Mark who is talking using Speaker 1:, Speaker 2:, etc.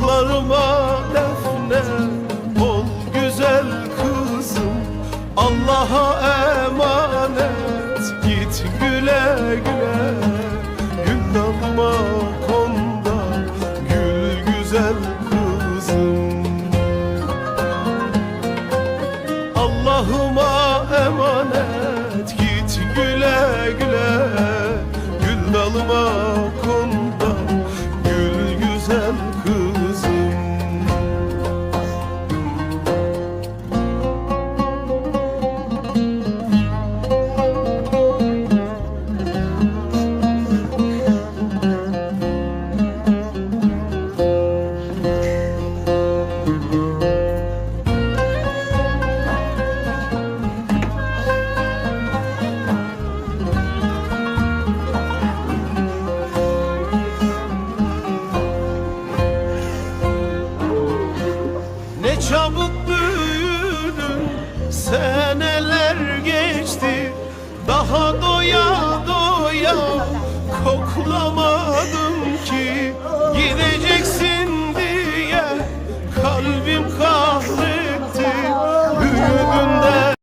Speaker 1: Dallarıma defne ol güzel kızım. Allah'a emanet. Git güle güle. Gül dalma konda gül güzel kızım. Allah'ıma emanet çabuk büyüdün Seneler geçti. Daha doya doya Koklamadım ki